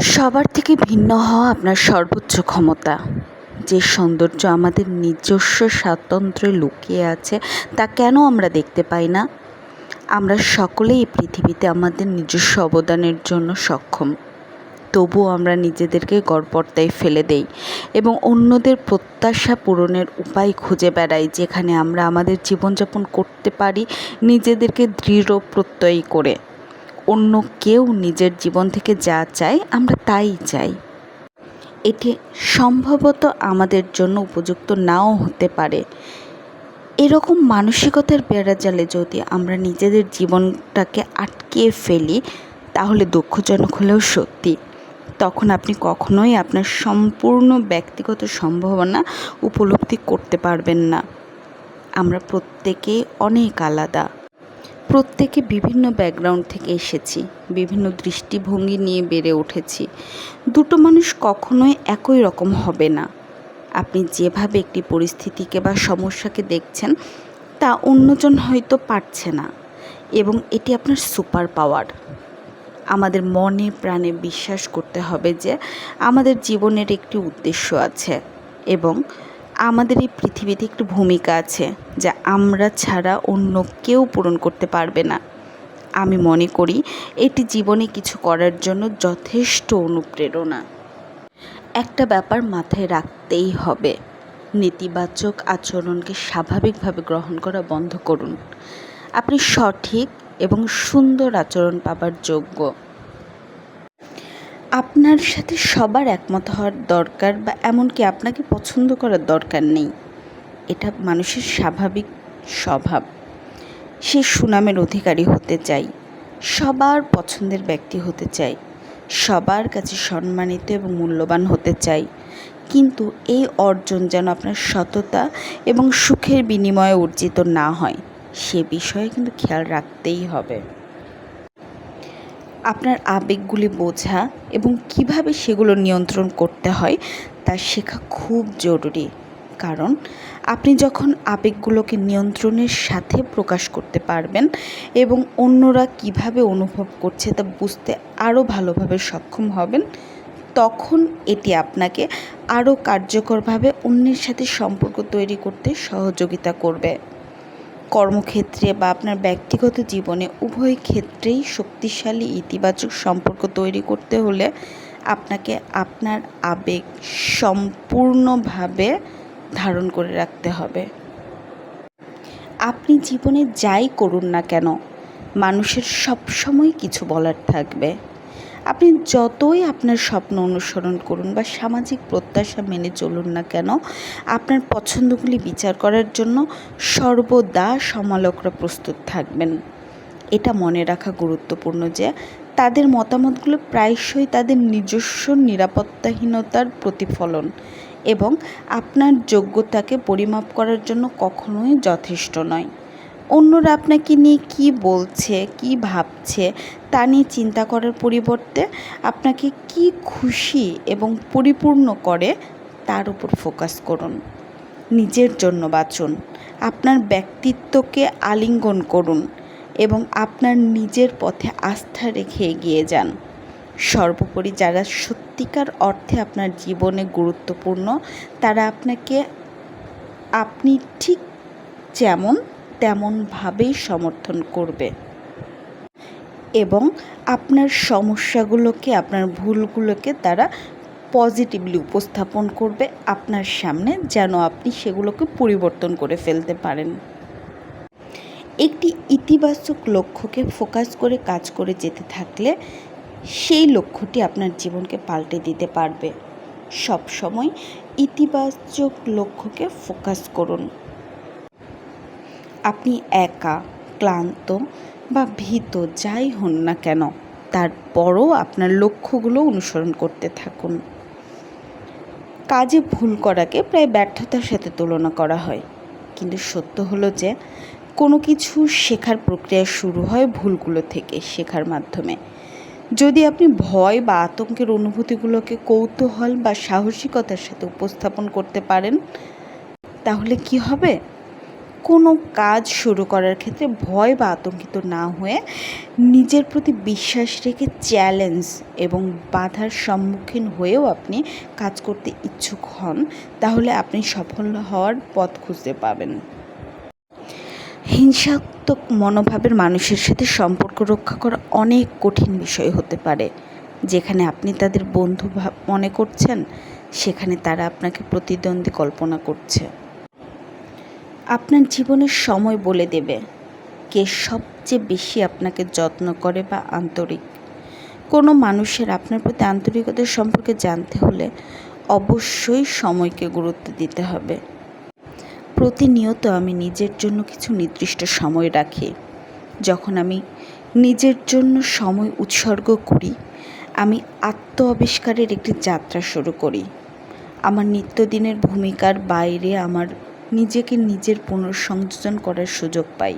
সবার থেকে ভিন্ন হওয়া আপনার সর্বোচ্চ ক্ষমতা। যে সৌন্দর্য আমাদের নিজস্ব স্বাতন্ত্র্যে লুকিয়ে আছে, তা কেন আমরা দেখতে পাই না? আমরা সকলেই এই পৃথিবীতে আমাদের নিজস্ব অবদানের জন্য সক্ষম। তবুও আমরা নিজেদেরকে গড়পড়তায় ফেলে দেই এবং অন্যদের প্রত্যাশা পূরণের উপায় খুঁজে বেড়াই, যেখানে আমরা আমাদের জীবনযাপন করতে পারি নিজেদেরকে দৃঢ় প্রত্যয়ী করে। অন্য কেউ নিজের জীবন থেকে যা চায়, আমরা তাই চাই। এটি সম্ভবত আমাদের জন্য উপযুক্ত নাও হতে পারে। এরকম মানসিকতার বেড়াজালে যদি আমরা নিজেদের জীবনটাকে আটকিয়ে ফেলি, তাহলে দুঃখজনক হলেও সত্যি। তখন আপনি কখনোই আপনার সম্পূর্ণ ব্যক্তিগত সম্ভাবনা উপলব্ধি করতে পারবেন না। আমরা প্রত্যেকেই অনেক আলাদা। প্রত্যেকে বিভিন্ন ব্যাকগ্রাউন্ড থেকে এসেছি, বিভিন্ন দৃষ্টিভঙ্গি নিয়ে বেড়ে উঠেছি। দুটো মানুষ কখনোই একই রকম হবে না। আপনি যেভাবে একটি পরিস্থিতিকে বা সমস্যাকে দেখছেন, তা অন্যজন হয়তো পারছে না এবং এটি আপনার সুপার পাওয়ার আমাদের মনে প্রাণে বিশ্বাস করতে হবে যে আমাদের জীবনের একটি উদ্দেশ্য আছে এবং আমাদের এই পৃথিবীতে একটি ভূমিকা আছে যা আমরা ছাড়া অন্য কেউ পূরণ করতে পারবে না। আমি মনে করি এটি জীবনে কিছু করার জন্য যথেষ্ট অনুপ্রেরণা। একটা ব্যাপার মাথায় রাখতেই হবে। নেতিবাচক আচরণকে স্বাভাবিকভাবে গ্রহণ করা বন্ধ করুন। আপনি সঠিক এবং সুন্দর আচরণ পাবার যোগ্য। আপনার সাথে সবার একমত হওয়ার দরকার বা এমনকি আপনাকে পছন্দ করার দরকার নেই, এটা মানুষের স্বাভাবিক স্বভাব। সে সুনামের অধিকারী হতে চাই, সবার পছন্দের ব্যক্তি হতে চাই, সবার কাছে সম্মানিত এবং মূল্যবান হতে চাই। কিন্তু এই অর্জন যেন আপনার সততা এবং সুখের বিনিময়ে অর্জিত না হয়, সে বিষয়ে কিন্তু খেয়াল রাখতেই হবে। আপনার আবেগগুলি বোঝা এবং কীভাবে সেগুলো নিয়ন্ত্রণ করতে হয় তা শেখা খুব জরুরি। কারণ আপনি যখন আবেগগুলোকে নিয়ন্ত্রণের সাথে প্রকাশ করতে পারবেন এবং অন্যরা কীভাবে অনুভব করছে তা বুঝতে আরও ভালোভাবে সক্ষম হবেন, তখন এটি আপনাকে আরও কার্যকরভাবে অন্যের সাথে সম্পর্ক তৈরি করতে সহযোগিতা করবে। কর্মক্ষেত্রে বা আপনার ব্যক্তিগত জীবনে উভয় ক্ষেত্রেই শক্তিশালী, ইতিবাচক সম্পর্ক তৈরি করতে হলে আপনাকে আপনার আবেগ সম্পূর্ণভাবে ধারণ করে রাখতে হবে। আপনি জীবনে যাই করুন না কেন, মানুষের সবসময় কিছু বলার থাকবে। আপনি যতই আপনার স্বপ্ন অনুসরণ করুন বা সামাজিক প্রত্যাশা মেনে চলুন না কেন, আপনার পছন্দগুলি বিচার করার জন্য সর্বদা সমালোকরা প্রস্তুত থাকবেন। এটা মনে রাখা গুরুত্বপূর্ণ যে, তাদের মতামতগুলো প্রায়শই তাদের নিজস্ব নিরাপত্তাহীনতার প্রতিফলন এবং আপনার যোগ্যতাকে পরিমাপ করার জন্য কখনোই যথেষ্ট নয়। অন্যরা আপনাকে নিয়ে কী বলছে, কী ভাবছে তা নিয়ে চিন্তা করার পরিবর্তে আপনাকে কি খুশি এবং পরিপূর্ণ করে তার উপর ফোকাস করুন। নিজের জন্য বাঁচুন, আপনার ব্যক্তিত্বকে আলিঙ্গন করুন এবং আপনার নিজের পথে আস্থা রেখে এগিয়ে যান। সর্বোপরি যারা সত্যিকার অর্থে আপনার জীবনে গুরুত্বপূর্ণ, তারা আপনাকে আপনি ঠিক যেমন তেমনভাবেই সমর্থন করবে। এবং আপনার সমস্যাগুলোকে, আপনার ভুলগুলোকে তারা পজিটিভলি উপস্থাপন করবে আপনার সামনে, যেন আপনি সেগুলোকে পরিবর্তন করে ফেলতে পারেন। একটি ইতিবাচক লক্ষ্যকে ফোকাস করে কাজ করে যেতে থাকলে সেই লক্ষ্যটি আপনার জীবনকে পাল্টে দিতে পারবে। সব সময় ইতিবাচক লক্ষ্যকে ফোকাস করুন। আপনি একা, ক্লান্ত বা ভীত, যাই হন না কেন তারপরও আপনার লক্ষ্যগুলো অনুসরণ করতে থাকুন। কাজে ভুল করাকে প্রায় ব্যর্থতার সাথে তুলনা করা হয়। কিন্তু সত্য হলো যে, কোনো কিছু শেখার প্রক্রিয়া শুরু হয় ভুলগুলো থেকে শেখার মাধ্যমে। যদি আপনি ভয় বা আতঙ্কের অনুভূতিগুলোকে কৌতূহল বা সাহসিকতার সাথে উপস্থাপন করতে পারেন, তাহলে কি হবে? কোনো কাজ শুরু করার ক্ষেত্রে ভয় বা আতঙ্কিত না হয়ে নিজের প্রতি বিশ্বাস রেখে চ্যালেঞ্জ এবং বাধার সম্মুখীন হয়েও আপনি কাজ করতে ইচ্ছুক হন, তাহলে আপনি সফল হওয়ার পথ খুঁজতে পাবেন। হিংসাত্মক মনোভাবের মানুষের সাথে সম্পর্ক রক্ষা করা অনেক কঠিন বিষয় হতে পারে, যেখানে আপনি তাদের বন্ধু মনে করছেন, সেখানে তারা আপনাকে প্রতিদ্বন্দ্বী কল্পনা করছে। আপনার জীবনের সময় বলে দেবে কে সবচেয়ে বেশি আপনাকে যত্ন করে বা আন্তরিক। কোনো মানুষের আপনার প্রতি আন্তরিকতার সম্পর্কে জানতে হলে অবশ্যই সময়কে গুরুত্ব দিতে হবে। প্রতিনিয়ত আমি নিজের জন্য কিছু নির্দিষ্ট সময় রাখি। যখন আমি নিজের জন্য সময় উৎসর্গ করি, আমি আত্ম আবিষ্কারের একটি যাত্রা শুরু করি। আমার নিত্যদিনের ভূমিকার বাইরে আমার নিজেকে নিজের পুনঃসংযোজন করার সুযোগ পাই।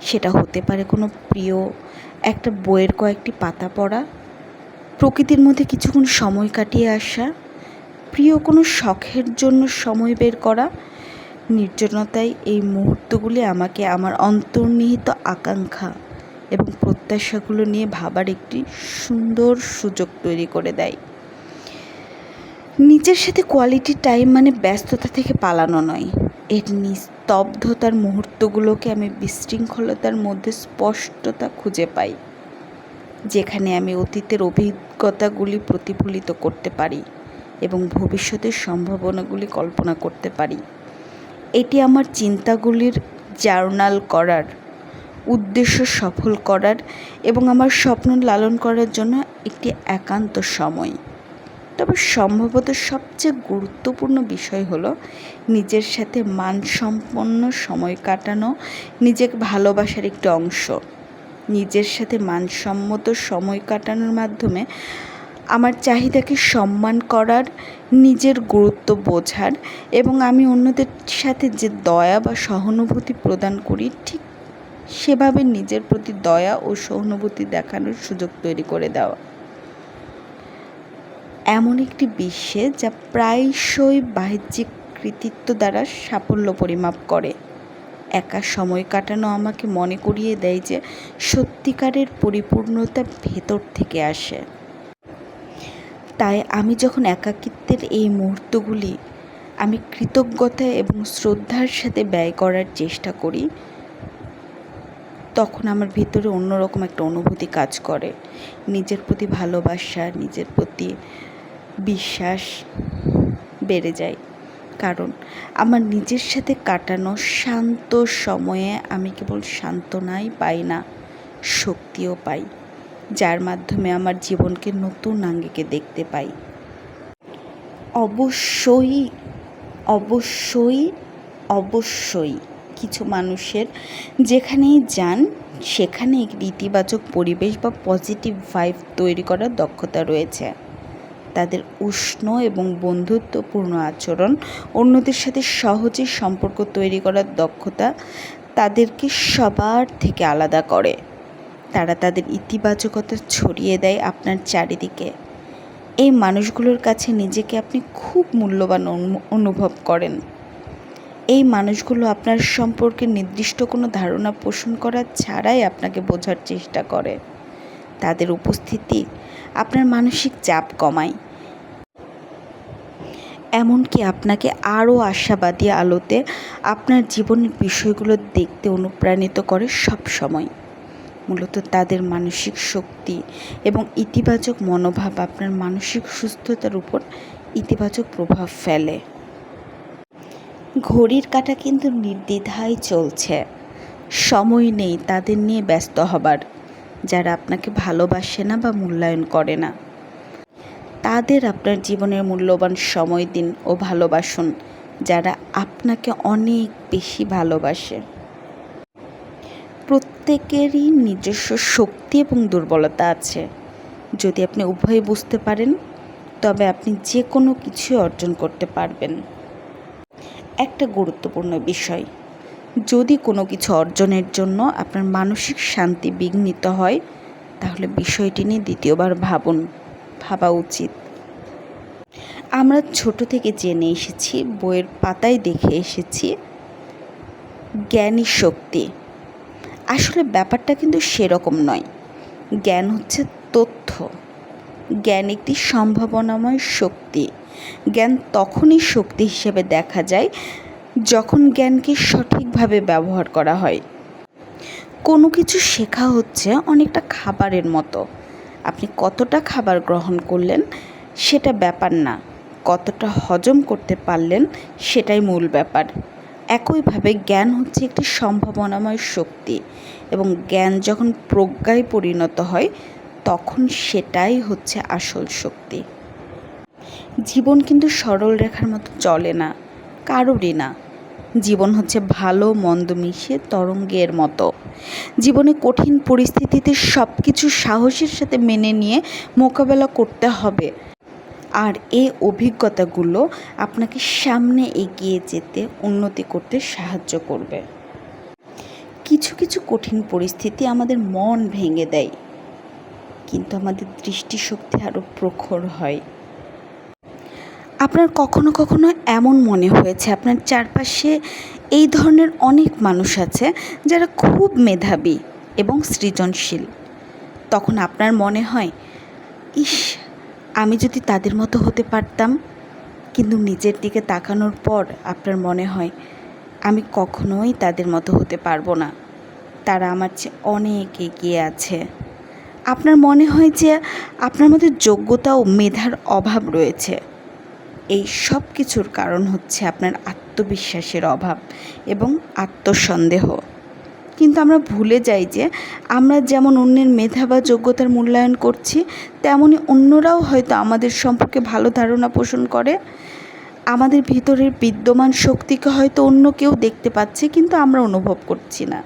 সেটা হতে পারে কোনো প্রিয়, একটা বইয়ের কয়েকটি পাতা পড়া, প্রকৃতির মধ্যে কিছুক্ষণ সময় কাটিয়ে আসা, প্রিয় কোনো শখের জন্য সময় বের করা। নির্জনতায় এই মুহূর্তগুলি আমাকে আমার অন্তর্নিহিত আকাঙ্ক্ষা এবং প্রত্যাশাগুলো নিয়ে ভাবার একটি সুন্দর সুযোগ তৈরি করে দেয়। নিজের সাথে কোয়ালিটি টাইম মানে ব্যস্ততা থেকে পালানো নয়। এর নিস্তব্ধতার মুহূর্তগুলোকে আমি বিশৃঙ্খলতার মধ্যে স্পষ্টতা খুঁজে পাই, যেখানে আমি অতীতের অভিজ্ঞতাগুলি প্রতিফলিত করতে পারি এবং ভবিষ্যতের সম্ভাবনাগুলি কল্পনা করতে পারি। এটি আমার চিন্তাগুলির জার্নাল করার, উদ্দেশ্য সফল করার এবং আমার স্বপ্ন লালন করার জন্য একটি একান্ত সময়। তবে সম্ভবত সবচেয়ে গুরুত্বপূর্ণ বিষয় হলো নিজের সাথে মানসম্পন্ন সময় কাটানো, নিজেকে ভালোবাসার একটি অংশ। নিজের সাথে মানসম্মত সময় কাটানোর মাধ্যমে আমার চাহিদাকে সম্মান করার, নিজের গুরুত্ব বোঝার এবং আমি অন্যদের সাথে যে দয়া বা সহানুভূতি প্রদান করি, ঠিক সেভাবে নিজের প্রতি দয়া ও সহানুভূতি দেখানোর সুযোগ তৈরি করে দেওয়া। এমন একটি বিশ্বে যা প্রায়শই বাহ্যিক কৃতিত্ব দ্বারা সাফল্য পরিমাপ করে। একা সময় কাটানো আমাকে মনে করিয়ে দেয় যে সত্যিকারের পরিপূর্ণতা ভেতর থেকে আসে। তাই আমি যখন একাকিত্বের এই মুহূর্তগুলি আমি কৃতজ্ঞতা এবং শ্রদ্ধার সাথে ব্যয় করার চেষ্টা করি, তখন আমার ভিতরে অন্যরকম একটা অনুভূতি কাজ করে। নিজের প্রতি ভালোবাসা, নিজের প্রতি বিশ্বাস বেড়ে যায়। কারণ আমার নিজের সাথে কাটানো শান্ত সময়ে আমি কেবল সান্ত্বনাই পাই না, শক্তিও পাই, যার মাধ্যমে আমার জীবনকে নতুন আঙ্গিকে দেখতে পাই। অবশ্যই অবশ্যই অবশ্যই কিছু মানুষের যেখানেই যান, সেখানে একটি ইতিবাচক পরিবেশ বা পজিটিভ ভাইব তৈরি করার দক্ষতা রয়েছে। তাদের উষ্ণ এবং বন্ধুত্বপূর্ণ আচরণ, অন্যদের সাথে সহজে সম্পর্ক তৈরি করার দক্ষতা তাদেরকে সবার থেকে আলাদা করে। তারা তাদের ইতিবাচকতা ছড়িয়ে দেয় আপনার চারিদিকে। এই মানুষগুলোর কাছে নিজেকে আপনি খুব মূল্যবান অনুভব করেন। এই মানুষগুলো আপনার সম্পর্কে নির্দিষ্ট কোনো ধারণা পোষণ করা ছাড়াই আপনাকে বোঝার চেষ্টা করে। তাদের উপস্থিতি আপনার মানসিক চাপ কমায়। এমনকি আপনাকে আরও আশাবাদী আলোতে আপনার জীবনের বিষয়গুলো দেখতে অনুপ্রাণিত করে সব সময়। মূলত তাদের মানসিক শক্তি এবং ইতিবাচক মনোভাব আপনার মানসিক সুস্থতার উপর ইতিবাচক প্রভাব ফেলে। ঘড়ির কাটা কিন্তু নির্দ্বিধায় চলছে। সময় নেই তাদের নিয়ে ব্যস্ত হবার, যারা আপনাকে ভালোবাসে না বা মূল্যায়ন করে না। তাদের আপনার জীবনের মূল্যবান সময় দিন ও ভালোবাসুন, যারা আপনাকে অনেক বেশি ভালোবাসে। প্রত্যেকেরই নিজস্ব শক্তি এবং দুর্বলতা আছে। যদি আপনি উভয় বুঝতে পারেন, তবে আপনি যে কোনো কিছু অর্জন করতে পারবেন। একটা গুরুত্বপূর্ণ বিষয়, যদি কোনো কিছু অর্জনের জন্য আপনার মানসিক শান্তি বিঘ্নিত হয়, তাহলে বিষয়টি নিয়ে দ্বিতীয়বার ভাবুন। ভাবা উচিত। আমরা ছোট থেকে জেনে এসেছি, বইয়ের পাতায় দেখে এসেছি জ্ঞানই শক্তি। আসলে ব্যাপারটা কিন্তু সেরকম নয়। জ্ঞান হচ্ছে তথ্য। জ্ঞান একটি সম্ভাবনাময় শক্তি। জ্ঞান তখনই শক্তি হিসেবে দেখা যায় যখন জ্ঞানকে সঠিকভাবে ব্যবহার করা হয়। কোনো কিছু শেখা হচ্ছে অনেকটা খাবারের মতো। আপনি কতটা খাবার গ্রহণ করলেন সেটা ব্যাপার না। কতটা হজম করতে পারলেন সেটাই মূল ব্যাপার। একইভাবে জ্ঞান হচ্ছে একটি সম্ভাবনাময় শক্তি এবং জ্ঞান যখন প্রজ্ঞায় পরিণত হয়, তখন সেটাই হচ্ছে আসল শক্তি। জীবন কিন্তু সরল রেখার মতো চলে না, কারোরই না। জীবন হচ্ছে ভালো মন্দ মিশিয়ে তরঙ্গের মতো। জীবনে কঠিন পরিস্থিতিতে সব কিছু সাহসের সাথে মেনে নিয়ে মোকাবেলা করতে হবে। আর এই অভিজ্ঞতাগুলো আপনাকে সামনে এগিয়ে যেতে, উন্নতি করতে সাহায্য করবে। কিছু কিছু কঠিন পরিস্থিতি আমাদের মন ভেঙে দেয়, কিন্তু আমাদের দৃষ্টিশক্তি আরও প্রখর হয়। আপনার কখনো কখনো এমন মনে হয়েছে, আপনার চারপাশে এই ধরনের অনেক মানুষ আছে যারা খুব মেধাবী এবং সৃজনশীল। তখন আপনার মনে হয়, ইস, আমি যদি তাদের মতো হতে পারতাম। কিন্তু নিজের দিকে তাকানোর পর আপনার মনে হয়, আমি কখনোই তাদের মতো হতে পারব না। তারা আমার চেয়ে অনেক এগিয়ে আছে। আপনার মনে হয় যে আপনার মধ্যে যোগ্যতা ও মেধার অভাব রয়েছে। এই সব কিছুর কারণ হচ্ছে আপনার আত্মবিশ্বাসের অভাব এবং আত্মসন্দেহ। কিন্তু আমরা ভুলে যাই যে আমরা যেমন অন্যের মেধা বা যোগ্যতার মূল্যায়ন করছি, তেমনি অন্যরাও হয়তো আমাদের সম্পর্কে ভালো ধারণা পোষণ করে। আমাদের ভিতরের বিদ্যমান শক্তিকে হয়তো অন্য কেউ দেখতে পাচ্ছে, কিন্তু আমরা অনুভব করছি না।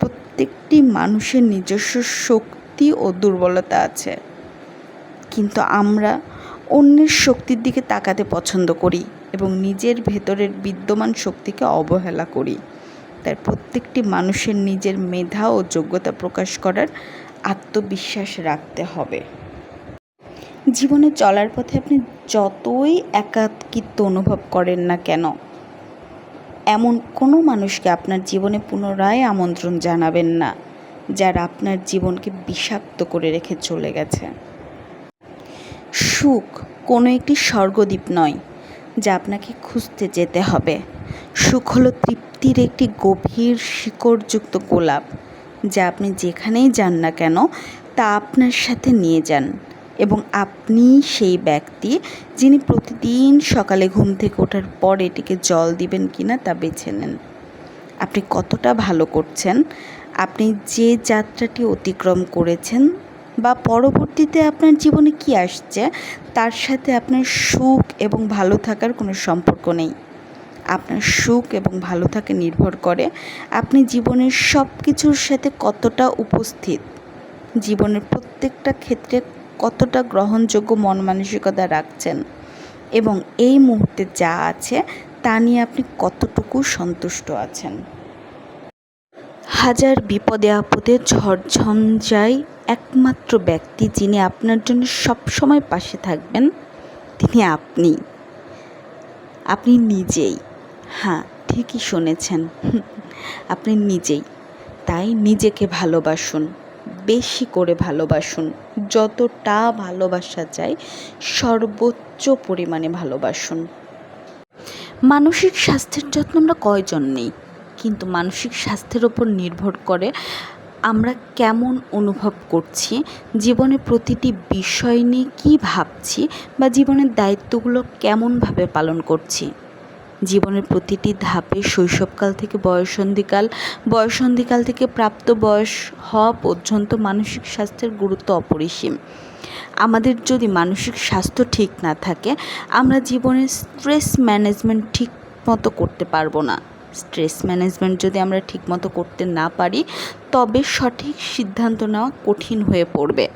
প্রত্যেকটি মানুষের নিজস্ব শক্তি ও দুর্বলতা আছে। কিন্তু আমরা অন্যের শক্তির দিকে তাকাতে পছন্দ করি এবং নিজের ভেতরের বিদ্যমান শক্তিকে অবহেলা করি। তাই প্রত্যেকটি মানুষের নিজের মেধা ও যোগ্যতা প্রকাশ করার আত্মবিশ্বাস রাখতে হবে। জীবনে চলার পথে আপনি যতই একাকিত্ব অনুভব করেন না কেন, এমন কোনো মানুষকে আপনার জীবনে পুনরায় আমন্ত্রণ জানাবেন না, যারা আপনার জীবনকে বিষাক্ত করে রেখে চলে গেছে। সুখ কোনো একটি স্বর্গদ্বীপ নয়, যা আপনাকে খুঁজতে যেতে হবে। সুখ হলো তৃপ্তির একটি গভীর শিকড়যুক্ত গোলাপ, যা আপনি যেখানেই যান না কেন, তা আপনার সাথে নিয়ে যান এবং আপনি সেই ব্যক্তি যিনি প্রতিদিন সকালে ঘুম থেকে ওঠার পর এটিকে জল দিবেন কিনা তা বেছে নেন। আপনি কতটা ভালো করছেন, আপনি যে যাত্রাটি অতিক্রম করেছেন বা পরবর্তীতে আপনার জীবনে কি আসছে, তার সাথে আপনার সুখ এবং ভালো থাকার কোনো সম্পর্ক নেই। আপনার সুখ এবং ভালো থাকা নির্ভর করে আপনি জীবনের সব কিছুর সাথে কতটা উপস্থিত। জীবনের প্রত্যেকটা ক্ষেত্রে কতটা গ্রহণযোগ্য মন মানসিকতা রাখছেন এবং এই মুহূর্তে যা আছে, তা নিয়ে আপনি কতটুকু সন্তুষ্ট আছেন। হাজার বিপদে আপদে ঝড়ঝঞ্ঝায় একমাত্র ব্যক্তি যিনি আপনার জন্য সবসময় পাশে থাকবেন, তিনি আপনি। আপনি নিজেই। হ্যাঁ ঠিকই শুনেছেন। আপনি নিজেই। তাই নিজেকে ভালোবাসুন, বেশি করে ভালোবাসুন। যতটা ভালোবাসা যায় সর্বোচ্চ পরিমাণে ভালোবাসুন। মানসিক স্বাস্থ্যের যত্ন আমরা কয়জন নেই? কিন্তু মানসিক স্বাস্থ্যের ওপর নির্ভর করে আমরা কেমন অনুভব করছি, জীবনে প্রতিটি বিষয় নিয়ে কী ভাবছি বা জীবনের দায়িত্বগুলো কেমনভাবে পালন করছি। জীবনের প্রতিটি ধাপে শৈশবকাল থেকে বয়সন্ধিকাল বয়সন্ধিকাল থেকে প্রাপ্ত বয়স হওয়া পর্যন্ত মানসিক স্বাস্থ্যের গুরুত্ব অপরিসীম। আমাদের যদি মানসিক স্বাস্থ্য ঠিক না থাকে, আমরা জীবনের স্ট্রেস ম্যানেজমেন্ট ঠিক মতো করতে পারব না। স্ট্রেস ম্যানেজমেন্ট যদি আমরা ঠিকমতো করতে না পারি, তবে সঠিক সিদ্ধান্ত নেওয়া কঠিন হয়ে পড়বে।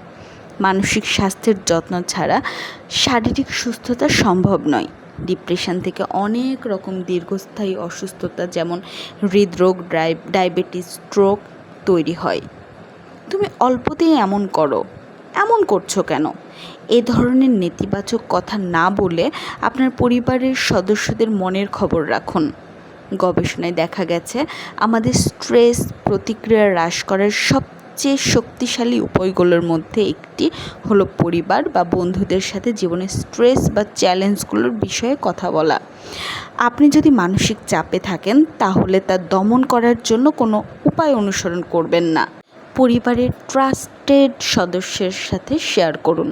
মানসিক স্বাস্থ্যের যত্ন ছাড়া শারীরিক সুস্থতা সম্ভব নয়। ডিপ্রেশন থেকে অনেক রকম দীর্ঘস্থায়ী অসুস্থতা যেমন হৃদরোগ ডায়াবেটিস, স্ট্রোক তৈরি হয়। তুমি অল্পতেই এমন করো। এমন করছ কেন? এ ধরনের নেতিবাচক কথা না বলে আপনার পরিবারের সদস্যদের মনের খবর রাখুন। গবেষণায় দেখা গেছে, আমাদের স্ট্রেস প্রতিক্রিয়া হ্রাস করার সবচেয়ে শক্তিশালী উপায়গুলোর মধ্যে একটি হলো পরিবার বা বন্ধুদের সাথে জীবনের স্ট্রেস বা চ্যালেঞ্জগুলোর বিষয়ে কথা বলা। আপনি যদি মানসিক চাপে থাকেন, তাহলে তা দমন করার জন্য কোনো উপায় অনুসরণ করবেন না। পরিবারের ট্রাস্টেড সদস্যের সাথে শেয়ার করুন।